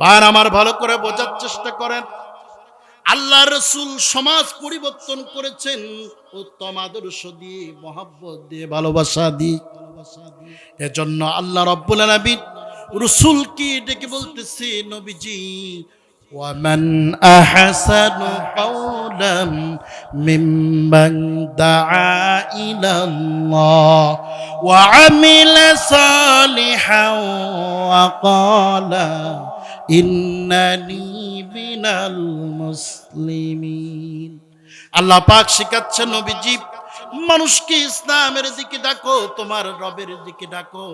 ভাইয়ের আমার ভালো করে বোঝার চেষ্টা করেন আল্লাহ রসুল সমাজ পরিবর্তন করেছেন উত্তম আদর্শ দিয়ে মহাব্বত দিয়ে ভালোবাসা দিয়ে এজন্য আল্লাহ রব্বুল আলামিন রসুলকে ডেকে বলতেছে নবীজি ومن أحسن قولا ممن دعا إلى الله وعمل صالحا وقال ইন্নানি বিনাল মুসলিমিন। আল্লাহ পাক শিখাচ্ছেন নবীজি, মানুষকে ইসলামের দিকে ডাকো, তোমার রবের দিকে ডাকো।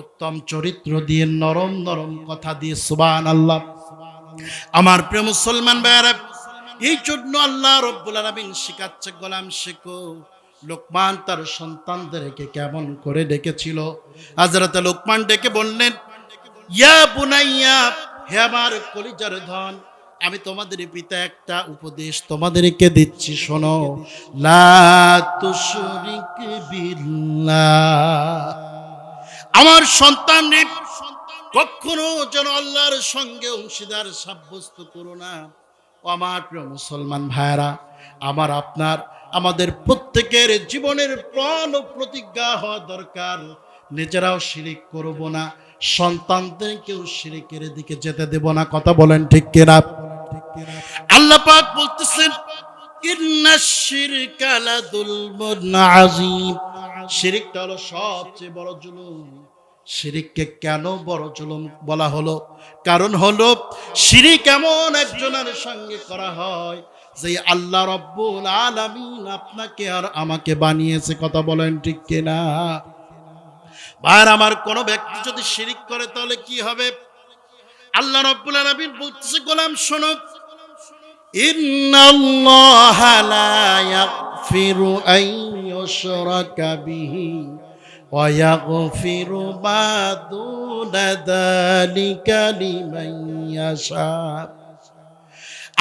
উত্তম চরিত্র দিয়ে, নরম নরম কথা দিয়ে সুবান আল্লাহ আমার প্রিয় মুসলমান ভাইয়ারা, এই জন্য আল্লাহ রব্বুল আলামিন শিখাচ্ছে, গোলাম শেখো। লোকমান তার সন্তানদেরকে কেমন করে ডেকেছিল? হাজরাতে লোকমান ডেকে বললেন, ইয়া বুনাইয়া হে আমার কলিজার ধন, আমি তোমাদের পিতা একটা উপদেশ তোমাদেরকে দিচ্ছি, শোনো। আমার সন্তান কখনো যেন আল্লাহর সঙ্গে অংশীদার সাব্যস্ত করো না। আমার প্রিয় মুসলমান ভাইরা আমার আপনার, আমাদের প্রত্যেকের জীবনের প্রাণ প্রতিজ্ঞা হওয়া দরকার। নিজেরাও শিরিক করব না। সন্তানদেরকেও শিরিকের দিকে যেতে দেব না, কথা বলেন ঠিক কিনা? আল্লাহ পাক বলতেছেন শিরিকটা হলো সবচেয়ে বড় জুলুম। শিরিককে কেন বড় জুলুম বলা হলো? কারণ হলো শিরিক এমন একজনের সঙ্গে করা হয়, যে আল্লাহ রব্বুল আলামিন আপনাকে আর আমাকে বানিয়েছে, কথা বলেন ঠিক কিনা? ভাইয়ের আমার কোন ব্যক্তি যদি শিরিক করে, তাহলে কি হবে? আল্লাহ রব্বুল আলামিন বলতেছে, গোলাম, শোনো।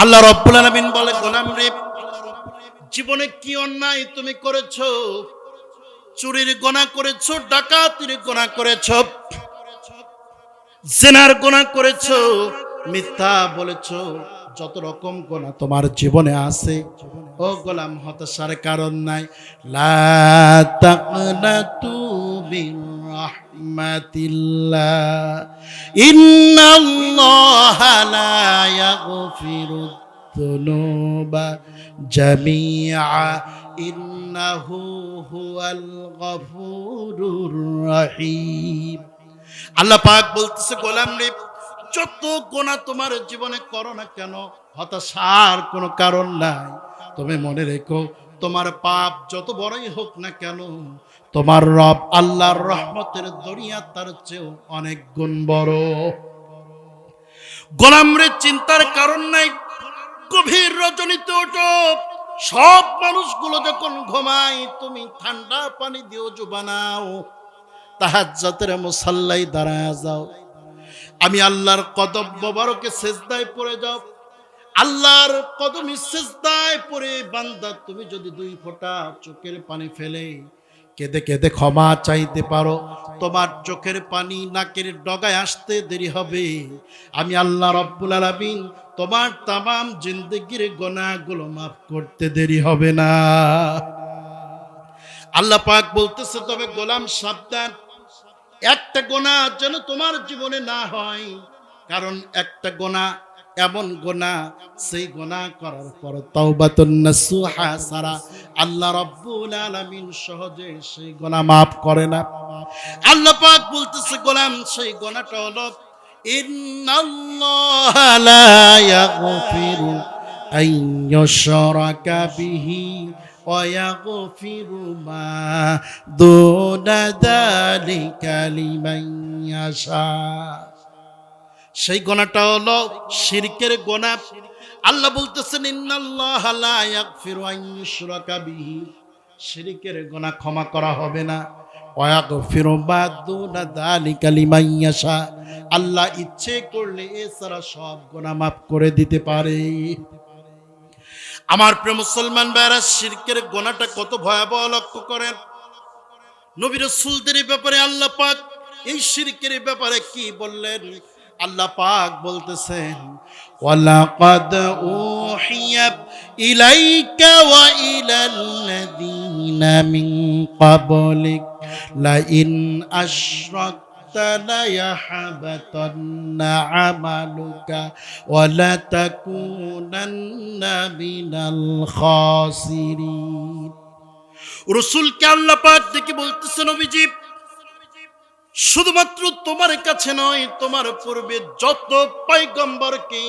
আল্লাহ রব্বুল আলামিন বলে, গোলাম রে, জীবনে কি অন্যায় তুমি করেছ? চুরির গোনা করেছ, ডাকাতির গোনা করেছ, জেনার গোনা করেছ, মিথ্যা বলেছ, যত রকম গোনা তোমার জীবনে আছে, ও গোলাম হতাশার কারণ নাই। লা তাকনাতু আল্লাহ পাক বলতেছে, গোলাম যত গোনা তোমার জীবনে করো না কেন, হতাশার কোনো কারণ নাই। তুমি মনে রেখো, তোমার পাপ যত বড়ই হোক না কেন, তোমার রব আল্লাহর রহমতের দরিয়া তার চেয়েও অনেক গুণ বড়। গোলাম রে, চিন্তার কারণ নাই। গভীর রজনীতে ওঠো। সব মানুষগুলো যখন ঘুমায়, তুমি ঠান্ডা পানি দিও বানাও তাহাজ্জাতের মুসাল্লাই দাঁড়ায় যাও। আমি আল্লাহর কদম ববারকে সেজদায় পড়ে যাও। আল্লাহর কদমি সেজদায় পড়ে বান্দা, তুমি যদি দুই ফোঁটা চোখের পানি ফেলে কেঁদে কেঁদে ক্ষমা চাইতে পারো। তোমার চোখের পানি নাকের ডগায় আসতে দেরি হবে। আমি আল্লাহ রব্বুল আলামিন তোমার তামাম জিন্দগির গোনাগুলো মাফ করতে দেরি হবে না। আল্লাহ পাক বলতেছে, তবে গোলাম সাবধান। একটা গোনা যেন তোমার জীবনে না হয়, কারণ একটা গোনা এমন গোনা সেই গোনা করার পর তাওবাতুন্না সুহা সারা আল্লাহ রব্বুল আলামিন সহজে সেই গোনা মাফ করে না। আল্লাহ পাক বলতেছে, গোলাম, সেই গোনাটা হলো, ইন্নাল্লাহা লা ইয়াগফিরু আইয়ুশরাকা বিহি ওয়া ইয়াগফিরু মা দুনা যালিকা লিমান সেই গোনাটা হলো শিরকের গোনা। আল্লাহ বলতেছেন শিরকের গোনা ক্ষমা করা হবে না। আল্লাহ ইচ্ছে করলে এছাড়া সব গোনা মাফ করে দিতে পারে। আমার প্রিয় মুসলমান ভাইরা শিরকের গোনাটা কত ভয়াবহ লক্ষ্য করেন। নবী রসুলদের ব্যাপারে আল্লাহ পাক এই শিরকের ব্যাপারে কি বললেন? আল্লাহ পাক বলতেছেন, ওয়ালাকাদ উহিয়া ইলাইকা ওয়া ইলাল্লাযীনা মিন ক্বাবলিক লা ইন ইয়াহবাতান্না আমালুকা ওয়া লা মিনাল খাসিরিন. রসুলকে আল্লাহ পাক দেখে বলতেছেন অভিজিৎ শুধুমাত্র তোমার কাছে নয়, তোমার পূর্বে যত পাইগম্বরকে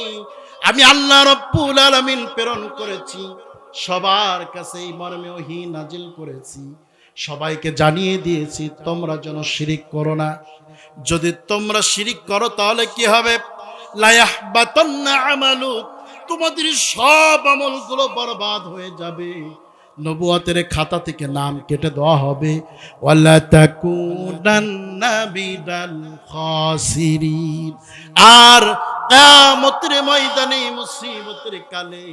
আমি আল্লাহ রব্বুল আলামিন প্রেরণ করেছি, সবার কাছে এই মর্মে ওহি নাজিল করেছি। সবাইকে জানিয়ে দিয়েছি, তোমরা যেন শিরিক করো না। যদি তোমরা শিরিক করো তাহলে কি হবে? লায়াহবাতান্না আমালুক, তোমাদের সব আমলগুলো বরবাদ হয়ে যাবে। নবুয়াতের খাতা থেকে নাম কেটে দেওয়া হবে। আর ময়দানে মুসিবতের কালে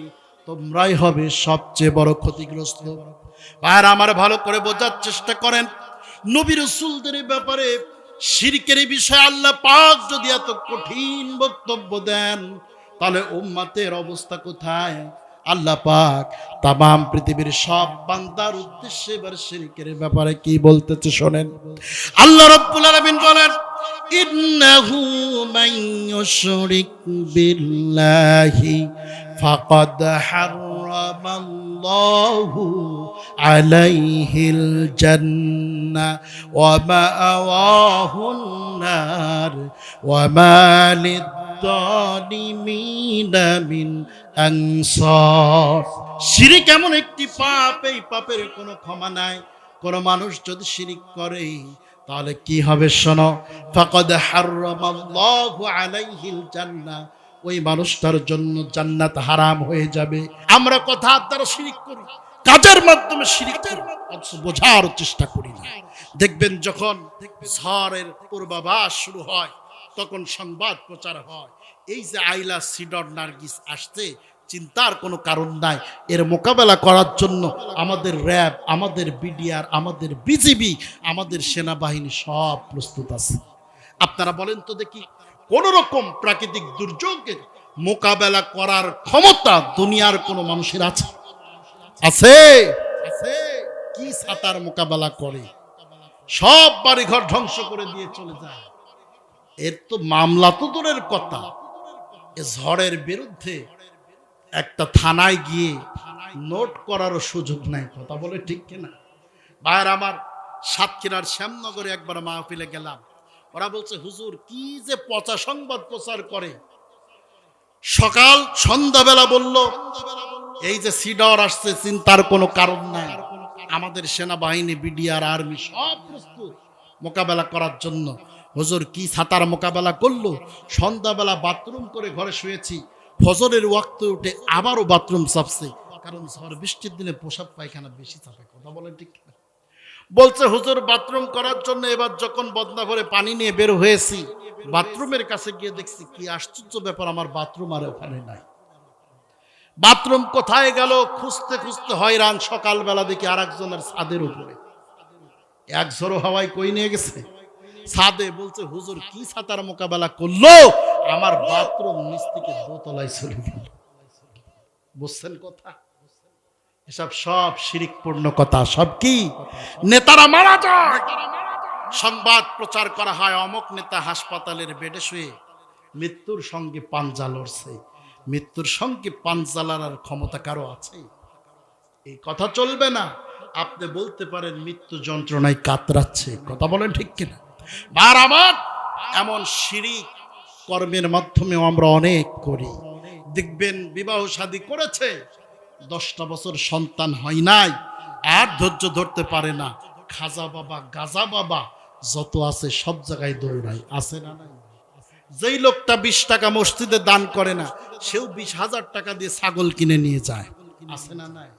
তোমরাই হবে সবচেয়ে বড় ক্ষতিগ্রস্ত। আর আমার ভালো করে বোঝার চেষ্টা করেন। নবী রসুলদের ব্যাপারে শিরকের বিষয়ে আল্লাহ পাক যদি এত কঠিন বক্তব্য দেন, তাহলে উম্মাতের অবস্থা কোথায়? আল্লাহ পাক তাম পৃথিবীর সব বান্দার উদ্দেশ্যে এবার শিরকের ব্যাপারে কি বলতেছে শোনেন। আল্লাহ রব্বুল আলামিন বলেন, ইন্নাহু মান ইউশরিক বিল্লাহি ফাকাদ হারামাল্লাহু আলাইহিল জান্নাহ ওয়া মাআওয়াহুন নার মিন শিরিক এমন একটি পাপ, এই পাপের কোনো ক্ষমা নাই। কোন মানুষ যদি শিরিক করে, তাহলে কি হবে শোনো? ফাকাদ হারামাল্লাহু ওই মানুষটার জন্য জান্নাত হারাম হয়ে যাবে। আমরা কথা দ্বারা শিরিক করি। কাজের মাধ্যমে শিরিক করি, অথচ বোঝার চেষ্টা করি না। দেখবেন যখন ঝড়ের পূর্বাভাস শুরু হয় তখন সংবাদ প্রচার হয়। এই যে আইলা সিডর নার্গিস আসছে, চিন্তার কোনো কারণ নাই। এর মোকাবেলা করার জন্য আমাদের র্যাব, আমাদের বিডিআর, আমাদের বিজিবি, আমাদের সেনাবাহিনী সব প্রস্তুত আছে। আপনারা বলেন তো দেখি কোন রকম প্রাকৃতিক দুর্যোগের মোকাবেলা করার ক্ষমতা দুনিয়ার কোনো মানুষের আছে? আছে? আছে? কি সাতার মোকাবেলা করে? সব বাড়িঘর ধ্বংস করে দিয়ে চলে যায়। এর তো মামলা তো দূরের কথা। ঝড়ের বিরুদ্ধে একটা থানায় গিয়ে নোট করারও সুযোগ নাই, কথা বলে ঠিক কিনা? ভাইয়ের আমার সাতক্ষীরার শ্যামনগরে একবার মাহফিলে গেলাম। ওরা বলছে, হুজুর, কি যে পচা সংবাদ প্রচার করে? সকাল সন্ধ্যাবেলা বলল, এই যে সিডর আসছে, চিন্তার কোনো কারণ নাই। আমাদের সেনাবাহিনী, বিডিআর, আর্মি সব প্রস্তুত মোকাবেলা করার জন্য। হুজুর কি ছাতার মোকাবেলা করল? সন্ধ্যাবেলা বাথরুম করে ঘরে শুয়েছি। ফজরের ওয়াক্ত উঠে আবারও বাথরুম চাপছে। কারণ ঝড় বৃষ্টির দিনে পোশাক পায়খানা বেশি চাপে, কথা বলেন ঠিক বলছে, হুজুর, বাথরুম করার জন্য এবার যখন বদনা ভরে পানি নিয়ে বের হয়েছি, বাথরুমের কাছে গিয়ে দেখছি কি আশ্চর্য ব্যাপার, আমার বাথরুম আর ওখানে নাই। বাথরুম কোথায় গেল? খুঁজতে খুঁজতে হয়রান সকালবেলা দেখি আর একজনের ছাদের উপরে। এক ঝোড়ো হাওয়ায় কই নিয়ে গেছে? ছাদে বলছে, হুজুর, কি ছাতার মোকাবেলা করল? আমার বাথরুম নিচ থেকে দোতলায় চলে গেল। বুঝছেন কথা? এসব সব শিরিকপূর্ণ কথা। সব কি? নেতারা মারা যায়। সংবাদ প্রচার করা হয়, অমক নেতা হাসপাতালের বেডে শুয়ে মৃত্যুর সঙ্গে পাঞ্জা লড়ছে। মৃত্যুর সঙ্গে পাঞ্জা লড়ার ক্ষমতা কারও আছে? এই কথা চলবে না। আপনি বলতে পারেন, মৃত্যু যন্ত্রণায় কাতরাচ্ছে। কথা বলেন ঠিক কিনা? বার আমার এমন শিরিক কর্মের মাধ্যমেও আমরা অনেক করি। দেখবেন বিবাহ শাদী করেছে, দশটা বছর সন্তান হয় নাই, আর ধৈর্য ধরতে পারে না। খাজা বাবা, গাজা বাবা, যত আছে সব জায়গায় দৌড়ায়। আছে না নাই? যেই লোকটা বিশ টাকা মসজিদে দান করে না, সেও বিশ হাজার টাকা দিয়ে ছাগল কিনে নিয়ে যায়। আছে না নাই?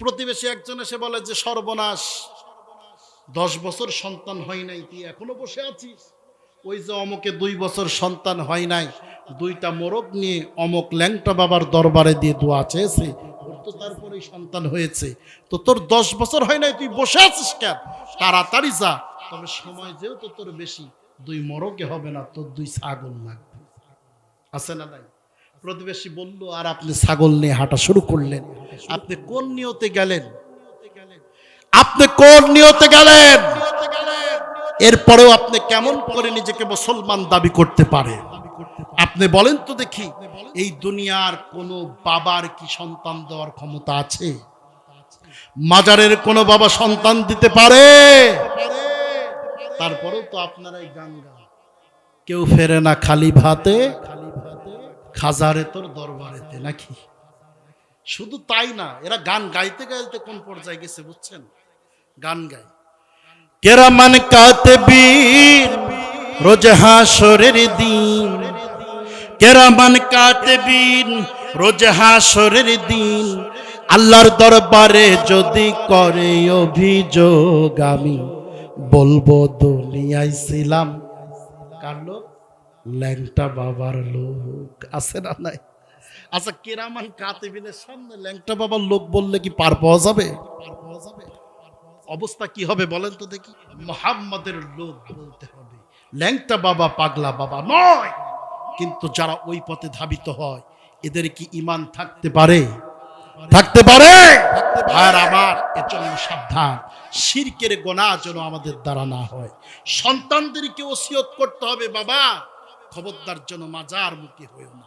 প্রতিবেশী একজন এসে বলে যে, সর্বনাশ। দশ বছর সন্তান হয় নাই তুই এখনও বসে আছিস? ওই যে অমকে দুই বছর সন্তান হয় নাই, দুইটা মোরগ নিয়ে অমক ল্যাংটা বাবার দরবারে দিয়ে দোয়া চেয়েছে, ওর তো তারপরেই সন্তান হয়েছে। তো তোর দশ বছর হয় নাই, তুই বসে আছিস কেন? তাড়াতাড়ি যা, তবে সময় যেহেতু তোর বেশি, দুই মোরগে হবে না, তোর দুই ছাগল লাগবে। আছে না নাই? প্রতিবেশী বলল, আর আপনি ছাগল নিয়ে হাঁটা শুরু করলেন, আপনি কোন নিয়তে গেলেন? আপনি কোন নিয়তে গেলেন? এরপরেও আপনি কেমন করে নিজেকে মুসলমান দাবি করতে পারে আপনি বলেন তো দেখি, এই দুনিয়ার কোন বাবার কি সন্তান দেওয়ার ক্ষমতা আছে? মাজারের কোন বাবা সন্তান দিতে পারে? তারপরেও তো আপনারা এই গান গান কেউ ফেরে না খালি ভাতে, খাজারে তোর দরবারেতে, নাকি? শুধু তাই না, এরা গান গাইতে গাইতে কোন পর্যায়ে গেছে বুঝছেন? গান গায়। কেরামান কাতবীর, রোজ হাসরের দিন। কেরামান কাতবীর, রোজ হাসরের দিন। আল্লাহর দরবারে যদি করে অভিযোগ, আমি বলব, দুনিয়ায় ছিলাম। কার লোক? ল্যাংটা বাবার লোক। আছে না নাই? আচ্ছা কেরামান কাতিবিনের সামনে ল্যাংটা বাবার লোক বললে কি পার পাওয়া যাবে? পার পাওয়া যাবে। অবস্থা কি হবে বলেন তো দেখি। মোহাম্মদের লোক বলতে হবে। ল্যাংটা বাবা, পাগলা বাবা নয়। কিন্তু যারা ওই পথে ধাবিত হয়, এদের কি ইমান থাকতে পারে? থাকতে পারে। আর আমার এর জন্য সাবধান। শিরকের গোনা যেন আমাদের দ্বারা না হয়। সন্তানদেরকে ওসিয়ত করতে হবে বাবা? খবরদার যেন মাজার মুখী হয়েও না।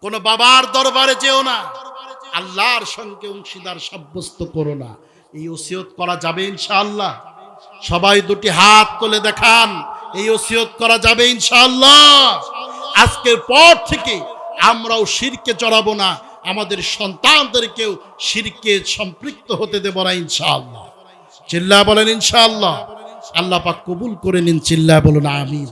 কোন বাবার দরবারে যেও না। আল্লাহর সঙ্গে অংশীদার সাব্যস্ত করো না। এই ওসিয়ত করা যাবে ইনশাআল্লাহ। সবাই দুটি হাত তুলে দেখান, এই ওসিয়ত করা যাবে ইনশাআল্লাহ। আজকের পর থেকে আমরাও শিরকে চড়াবো না, আমাদের সন্তানদেরকেও শিরকে সম্পৃক্ত হতে দেব না ইনশাআল্লাহ। চিল্লা বলেন ইনশাআল্লাহ। আল্লাহ পাক কবুল করে নিন চিল্লা বলুন, আমিন।